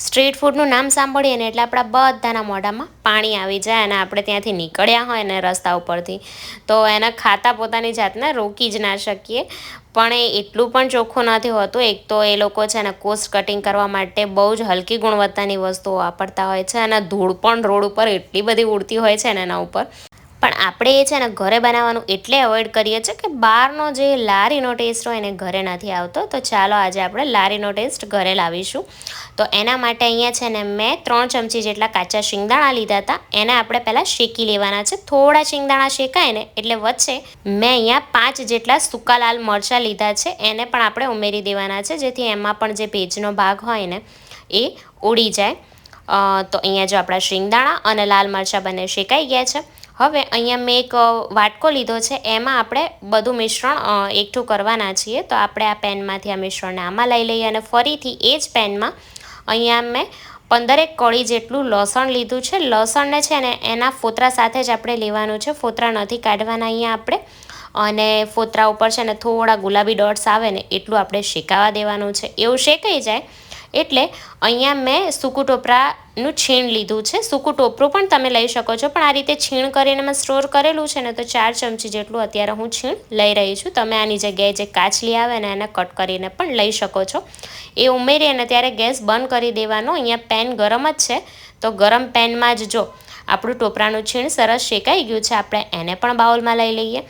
Street ફૂડનું નામ સાંભળીએ ને એટલે આપણા બધાના મોઢામાં પાણી આવી જાય અને આપણે ત્યાંથી નીકળ્યા હોય ને રસ્તા ઉપરથી, તો એના ખાતા પોતાની જાતને રોકી જ ના શકીએ. પણ એ એટલું પણ ચોખ્ખું નથી હોતું. એક તો એ લોકો છે ને કોસ્ટ કટિંગ કરવા માટે બહુ જ હલકી ગુણવત્તાની વસ્તુઓ વાપરતા હોય છે અને ધૂળ પણ રોડ ઉપર એટલી બધી ઉડતી હોય છે ને એના ઉપર. પણ આપણે એ છે ને ઘરે બનાવવાનું એટલે અવોઇડ કરીએ છીએ કે બહારનો જે લારીનો ટેસ્ટ હોય એને ઘરે નથી આવતો. તો ચાલો આજે આપણે લારીનો ટેસ્ટ ઘરે લાવીશું. તો એના માટે અહીંયા છે ને મેં ત્રણ ચમચી જેટલા કાચા શિંગદાણા લીધા હતા. એને આપણે પહેલાં શેકી લેવાના છે. થોડા શિંગદાણા શેકાય ને એટલે વચ્ચે મેં અહીંયા પાંચ જેટલા સૂકા લાલ મરચાં લીધા છે. એને પણ આપણે ઉમેરી દેવાના છે. જેથી એમાં પણ જે ભેજનો ભાગ હોય ને એ ઉડી જાય. તો અહીંયા જો આપણા શિંગદાણા અને લાલ મરચાં બંને શેકાઈ ગયા છે. હવે અહીંયા મેં એક વાટકો લીધો છે. એમાં આપણે બધું મિશ્રણ એકઠું કરવાના છીએ. તો આપણે આ પેનમાંથી આ મિશ્રણને આમાં લઈ લઈએ અને ફરીથી એ જ પેનમાં અહીંયા મેં પંદરેક કળી જેટલું લસણ લીધું છે. લસણને છે ને એના ફોતરા સાથે જ આપણે લેવાનું છે. ફોતરા નથી કાઢવાના અહીંયા આપણે. અને ફોતરા ઉપર છે ને થોડા ગુલાબી ડોટ્સ આવે ને એટલું આપણે શેકાવા દેવાનું છે. એવું શેકાઈ જાય એટલે અહીંયા મેં સૂકું ટોપરાનું છીણ લીધું છે. સૂકું ટોપરું પણ તમે લઈ શકો છો. પણ આ રીતે છીણ કરીને મેં સ્ટોર કરેલું છે ને, તો ચાર ચમચી જેટલું અત્યારે હું છીણ લઈ રહી છું. તમે આની જગ્યાએ જે કાચલી આવે ને, એને કટ કરીને પણ લઈ શકો છો. એ ઉમેરી અને ત્યારે ગેસ બંધ કરી દેવાનો. અહીંયા પેન ગરમ જ છે. તો ગરમ પેનમાં જ જો આપણું ટોપરાનું છીણ સરસ શેકાઈ ગયું છે. આપણે એને પણ બાઉલમાં લઈ લઈએ.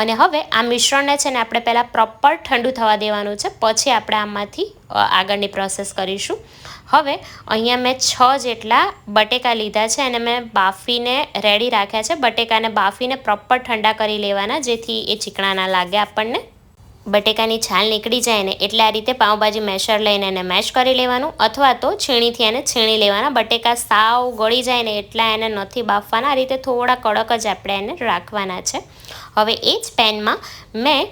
અને હવે આ મિશ્રણને છે ને આપણે પહેલાં પ્રોપર ઠંડુ થવા દેવાનું છે. પછી આપણે આમાંથી આગળની પ્રોસેસ કરીશું. હવે અહીંયા મેં છ જેટલા બટેકા લીધા છે અને મેં બાફીને રેડી રાખ્યા છે. બટેકાને બાફીને પ્રોપર ઠંડા કરી લેવાના, જેથી એ ચીકણા ના લાગે આપણને. બટેકાની છાલ નીકળી જાય ને એટલે આ રીતે પાઉંભાજી મેશર લઈને એને મેશ કરી લેવાનું અથવા તો છીણીથી એને છીણી લેવાના. બટેકા સાવ ગળી જાય ને એટલા એને નથી બાફવાના. આ રીતે થોડા કડક જ આપણે એને રાખવાના છે. હવે એ જ પેનમાં મેં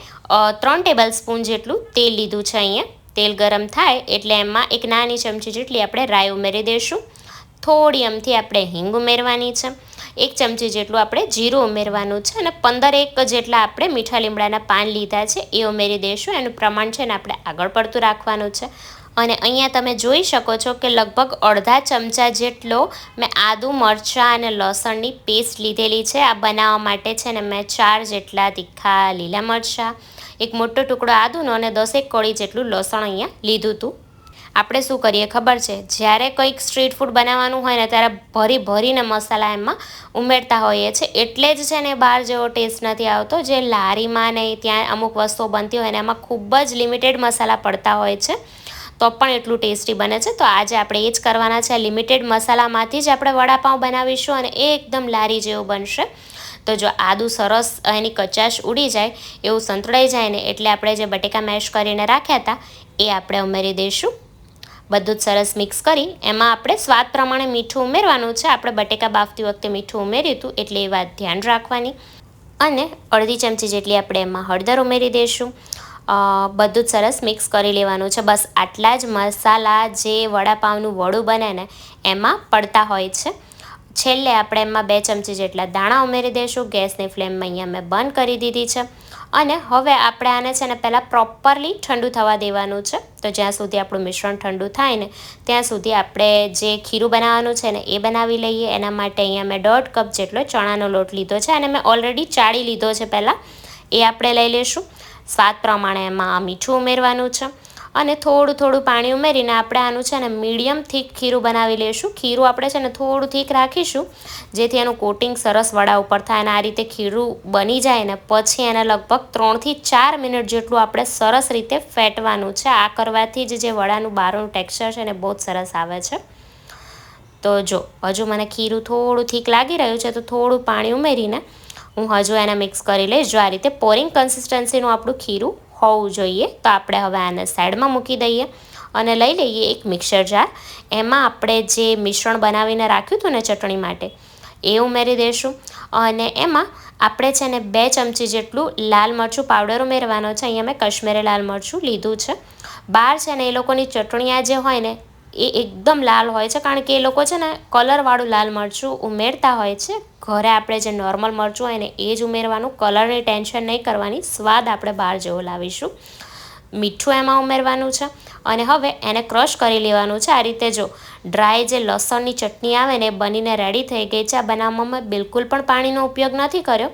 ત્રણ ટેબલ સ્પૂન જેટલું તેલ લીધું છે અહીંયા. તેલ ગરમ થાય એટલે એમાં એક નાની ચમચી જેટલી આપણે રાઈ ઉમેરી દઈશું થોડી અમથી આપણે હિંગ ઉમેરવાની છે. એક ચમચી જેટલું આપણે જીરું ઉમેરવાનું છે અને પંદર એક જેટલા આપણે મીઠા લીમડાના પાન લીધા છે, એ ઉમેરી દઈશું. એનું પ્રમાણ છે ને આપણે આગળ પડતું રાખવાનું છે. અને અહીંયા તમે જોઈ શકો છો કે લગભગ અડધા ચમચા જેટલો મેં આદુ, મરચાં અને લસણની પેસ્ટ લીધેલી છે. આ બનાવવા માટે છે ને મેં ચાર જેટલા તીખા લીલા મરચાં, એક મોટો ટુકડો આદુનો અને દસેક કોળી જેટલું લસણ અહીંયા લીધું હતું. આપણે શું કરીએ ખબર છે? જ્યારે કંઈક સ્ટ્રીટ ફૂડ બનાવવાનું હોય ને, ત્યારે ભરી ભરીને મસાલા એમાં ઉમેરતા હોઈએ છીએ. એટલે જ છે ને, બહાર જેવો ટેસ્ટ નથી આવતો. જે લારીમાં ને ત્યાં અમુક વસ્તુઓ બનતી હોય ને, એમાં ખૂબ જ લિમિટેડ મસાલા પડતા હોય છે. તો પણ એટલું ટેસ્ટી બને છે. તો આજે આપણે એ જ કરવાના છે. લિમિટેડ મસાલામાંથી જ આપણે વડાપાઉં બનાવીશું અને એ એકદમ લારી જેવું બનશે. તો જો આદું સરસ એની કચાશ ઉડી જાય, એવું સંતળાઈ જાય ને, એટલે આપણે જે બટેકા મેશ કરીને રાખ્યા હતા, એ આપણે ઉમેરી દઈશું. બધું જ સરસ મિક્સ કરી, એમાં આપણે સ્વાદ પ્રમાણે મીઠું ઉમેરવાનું છે. આપણે બટેકા બાફતી વખતે મીઠું ઉમેર્યું હતું, એટલે એ વાત ધ્યાન રાખવાની. અને અડધી ચમચી જેટલી આપણે એમાં હળદર ઉમેરી દઈશું. બધું જ સરસ મિક્સ કરી લેવાનું છે. બસ આટલા જ મસાલા જે વડાપાવનું વડું બને ને, એમાં પડતા હોય છે. છેલ્લે આપણે એમાં બે ચમચી જેટલા દાણા ઉમેરી દઈશું ગેસની ફ્લેમ અહીંયા મેં બંધ કરી દીધી છે. અને હવે આપણે આને છે ને પહેલાં પ્રોપરલી ઠંડુ થવા દેવાનું છે. તો જ્યાં સુધી આપણું મિશ્રણ ઠંડુ થાય ને, ત્યાં સુધી આપણે જે ખીરું બનાવવાનું છે ને, એ બનાવી લઈએ. એના માટે અહીંયા મેં દોઢ કપ જેટલો ચણાનો લોટ લીધો છે અને મેં ઓલરેડી ચાળી લીધો છે પહેલાં. એ આપણે લઈ લઈશું સ્વાદ પ્રમાણે એમાં મીઠું ઉમેરવાનું છે. અને થોડું થોડું પાણી ઉમેરીને આપણે આનું છે ને મીડિયમ થીક ખીરું બનાવી લઈશું ખીરું આપણે છે ને થોડું થીક રાખીશું, જેથી એનું કોટિંગ સરસ વડા ઉપર થાય અને આ રીતે ખીરું બની જાય ને પછી એને લગભગ ત્રણથી ચાર મિનિટ જેટલું આપણે સરસ રીતે ફેટવાનું છે. આ કરવાથી જ જે વડાનું બહારનું ટેક્સચર છે ને બહુ જ સરસ આવે છે. તો જો, હજુ મને ખીરું થોડું થીક લાગી રહ્યું છે તો થોડું પાણી ઉમેરીને હું હજુ એને મિક્સ કરી લઈશ. જો આ રીતે પોરિંગ કન્સિસ્ટન્સીનું આપણું ખીરું હોવું જોઈએ તો આપણે હવે આને સાઈડમાં મૂકી દઈએ અને લઈ લઈએ એક મિક્સર જાર એમાં આપણે જે મિશ્રણ બનાવીને રાખ્યું હતું ને ચટણી માટે, એ ઉમેરી દઈશું. અને એમાં આપણે છે ને બે ચમચી જેટલું લાલ મરચું પાવડર ઉમેરવાનો છે. અહીંયા મેં કશ્મીરી લાલ મરચું લીધું છે. બહાર છે ને એ લોકોની ચટણી આ જે હોય ને એ એકદમ લાલ હોય છે, કારણ કે એ લોકો છે ને કલરવાળું લાલ મરચું ઉમેરતા હોય છે. ઘરે આપણે જે નોર્મલ મરચું હોય ને એ જ ઉમેરવાનું, કલરની ટેન્શન નહીં કરવાની, સ્વાદ આપણે બહાર જેવો લાવીશું. મીઠું એમાં ઉમેરવાનું છે, અને હવે એને ક્રશ કરી લેવાનું છે. આ રીતે જો ડ્રાય જે લસણની ચટણી આવે ને એ બનીને રેડી થઈ ગઈ છે. આ બનાવવામાં મેં બિલકુલ પણ પાણીનો ઉપયોગ નથી કર્યો.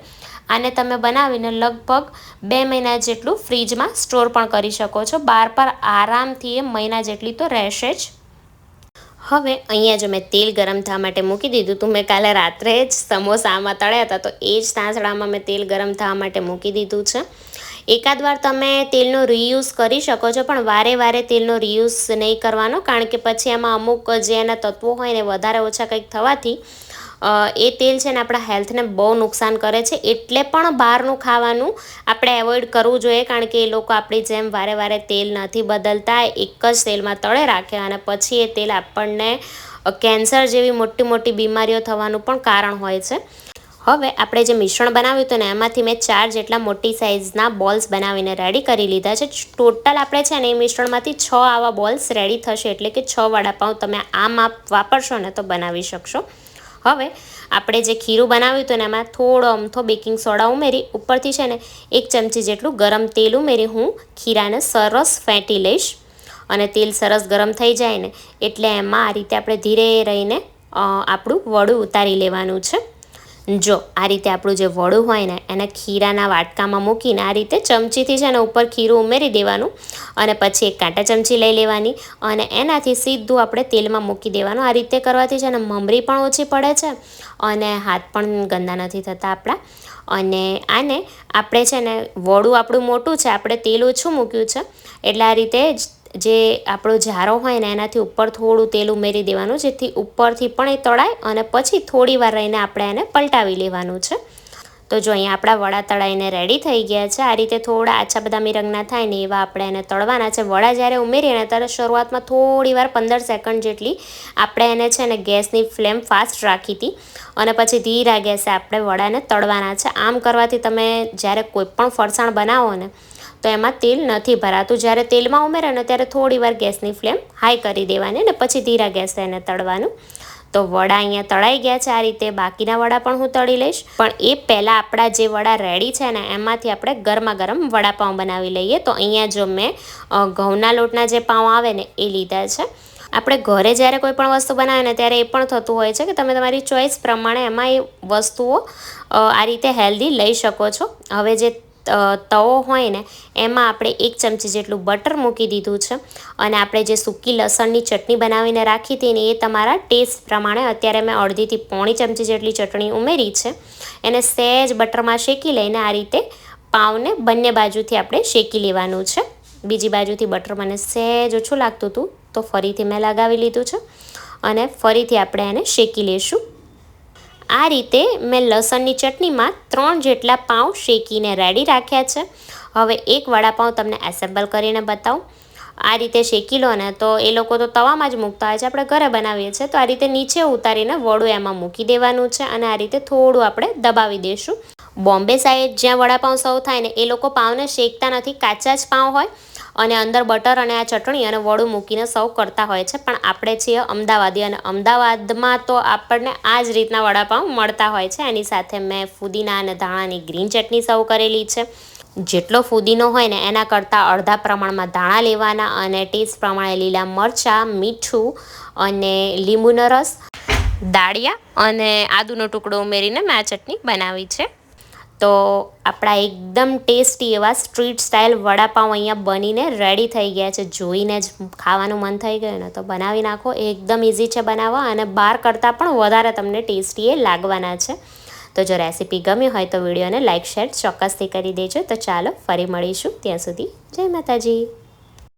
આને તમે બનાવીને લગભગ બે મહિના જેટલું ફ્રીજમાં સ્ટોર પણ કરી શકો છો. બહાર પર આરામથી એ મહિના જેટલી તો રહેશે જ. હવે અહીંયા જો મેં તેલ ગરમ થવા માટે મૂકી દીધું હતું મેં કાલે રાત્રે જ સમોસામાં તળ્યા હતા, તો એ જ તાંસડામાં મેં તેલ ગરમ થવા માટે મૂકી દીધું છે. એકાદ વાર તમે તેલનો રીયુઝ કરી શકો છો, પણ વારે વારે તેલનો રીયુઝ નહીં કરવાનો, કારણ કે પછી એમાં અમુક જે એના તત્વો હોય ને વધારે ઓછા કંઈક થવાથી એ તેલ છે ને આપણા હેલ્થને બહુ નુકસાન કરે છે. એટલે પણ બહારનું ખાવાનું આપણે એવોઇડ કરવું જોઈએ, કારણ કે એ લોકો આપણી જેમ વારે વારે તેલ નથી બદલતા, એક જ તેલમાં તળે રાખે અને પછી એ તેલ આપણને કેન્સર જેવી મોટી મોટી બીમારીઓ થવાનું પણ કારણ હોય છે. હવે આપણે જે મિશ્રણ બનાવ્યું હતું ને, એમાંથી મેં ચાર જેટલા મોટી સાઇઝના બોલ્સ બનાવીને રેડી કરી લીધા છે. ટોટલ આપણે છે ને, એ મિશ્રણમાંથી છ આવા બોલ્સ રેડી થશે. એટલે કે છ વડાપાઉં તમે આ માપ વાપરશો ને તો બનાવી શકશો. હવે આપણે જે ખીરું બનાવ્યું હતું એમાં થોડો અમથો બેકિંગ સોડા ઉમેરી ઉપરથી છે ને એક ચમચી જેટલું ગરમ તેલ ઉમેરી હું ખીરાને સરસ ફેંટી લઈશ. અને તેલ સરસ ગરમ થઈ જાય ને એટલે એમાં આ રીતે આપણે ધીરે રહીને આપણું વડું ઉતારી લેવાનું છે. જો, આ રીતે આપણું જે વડું હોય ને, એને ખીરાના વાટકામાં મૂકીને આ રીતે ચમચીથી છે ને, ઉપર ખીરું ઉમેરી દેવાનું અને પછી એક કાંટા ચમચી લઈ લેવાની અને એનાથી સીધું આપણે તેલમાં મૂકી દેવાનું. આ રીતે કરવાથી છે ને, મમરી પણ ઓછી પડે છે અને હાથ પણ ગંદા નથી થતા આપણા. અને આને આપણે છે ને, વડું આપણું મોટું છે, આપણે તેલ ઓછું મૂક્યું છે. એટલે આ રીતે જે આપણો જારો હોય ને એનાથી ઉપર થોડું તેલ ઉમેરી દેવાનું, જેથી ઉપરથી પણ એ તળાય અને પછી થોડી વાર રહીને આપણે એને પલટાવી લેવાનું છે. તો જો અહીંયા આપણા વડા તળાઈને રેડી થઈ ગયા છે. આ રીતે થોડા આછા બદામી રંગના થાય ને એવા આપણે એને તળવાના છે. વડા જ્યારે ઉમેરીએ ને ત્યારે શરૂઆતમાં થોડી વાર પંદર સેકન્ડ જેટલી આપણે એને છે ને ગેસની ફ્લેમ ફાસ્ટ રાખી હતી અને પછી ધીરા ગેસે આપણે વડાને તળવાના છે. આમ કરવાથી તમે જ્યારે કોઈ પણ ફરસાણ બનાવો ને તો એમાં તેલ નથી ભરાતું. જ્યારે તેલમાં ઉમેરે ને ત્યારે થોડી વાર ગેસની ફ્લેમ હાઈ કરી દેવાની ને પછી ધીરા ગેસે એને તળવાનું. તો વડા અહીંયા તળાઈ ગયા છે. આ રીતે બાકીના વડા પણ હું તળી લઈશ. પણ એ પહેલાં આપણા જે વડા રેડી છે ને, એમાંથી આપણે ગરમા ગરમ વડાપાઉં બનાવી લઈએ. તો અહીંયા જો મેં ઘઉંના લોટના જે પાઉં આવે ને, એ લીધા છે. આપણે ઘરે જ્યારે કોઈ પણ વસ્તુ બનાવે ને, ત્યારે એ પણ થતું હોય છે કે તમે તમારી ચોઈસ પ્રમાણે એમાં એ વસ્તુઓ આ રીતે હેલ્ધી લઈ શકો છો. હવે જે તવો હોય ને, એમાં આપણે એક ચમચી જેટલું બટર મૂકી દીધું છે અને આપણે જે સૂકી લસણની ચટણી બનાવીને રાખી હતી ને, એ તમારા ટેસ્ટ પ્રમાણે અત્યારે મેં અડધીથી પોણી ચમચી જેટલી ચટણી ઉમેરી છે. એને સહેજ બટરમાં શેકી લઈને આ રીતે પાવને બંને બાજુથી આપણે શેકી લેવાનું છે. બીજી બાજુથી બટર મને સહેજ ઓછું લાગતું હતું, તો ફરીથી મેં લગાવી લીધું છે અને ફરીથી આપણે એને શેકી લઈશું આ રીતે મેં લસણની ચટણીમાં ત્રણ જેટલા પાઉં શેકીને રેડી રાખ્યા છે. હવે એક વડાપાઉં તમને એસેમ્બલ કરીને બતાવું. આ રીતે શેકી લો ને તો એ લોકો તો તવામાં જ મૂકતા હોય છે. આપણે ઘરે બનાવીએ છીએ તો આ રીતે નીચે ઉતારીને વડું એમાં મૂકી દેવાનું છે અને આ રીતે થોડું આપણે દબાવી દઈશું બોમ્બે સાઈડ જ્યાં વડાપાઉં સૌ થાય ને એ લોકો પાઉંને શેકતા નથી. કાચા જ પાઉં હોય. અને અંદર બટર અને આ ચટણી અને વડું મૂકીને સર્વ કરતા હોય છે. પણ આપણે છીએ અમદાવાદી અને અમદાવાદમાં તો આપણને આ જ રીતના વડાપાઉં મળતા હોય છે. એની સાથે મેં ફુદીના અને ધાણાની ગ્રીન ચટણી સર્વ કરેલી છે. જેટલો ફુદીનો હોય ને એના કરતાં અડધા પ્રમાણમાં ધાણા લેવાના અને ટેસ્ટ પ્રમાણે લીલા મરચાં, મીઠું અને લીંબુનો રસ, દાળિયા અને આદુનો ટુકડો ઉમેરીને મેં આ ચટણી બનાવી છે. તો આપણા એકદમ ટેસ્ટી એવા સ્ટ્રીટ સ્ટાઇલ વડાપાઉં અહીંયા બનીને રેડી થઈ ગયા છે. જોઈને જ ખાવાનું મન થઈ ગયું ને તો બનાવી નાખો. એકદમ ઇઝી છે બનાવવા અને બહાર કરતાં પણ વધારે તમને ટેસ્ટી એ લાગવાના છે. તો જો રેસીપી ગમી હોય તો વિડીયોને લાઇક શેર ચોક્કસથી કરી દેજો. તો ચાલો ફરી મળીશું. ત્યાં સુધી જય માતાજી.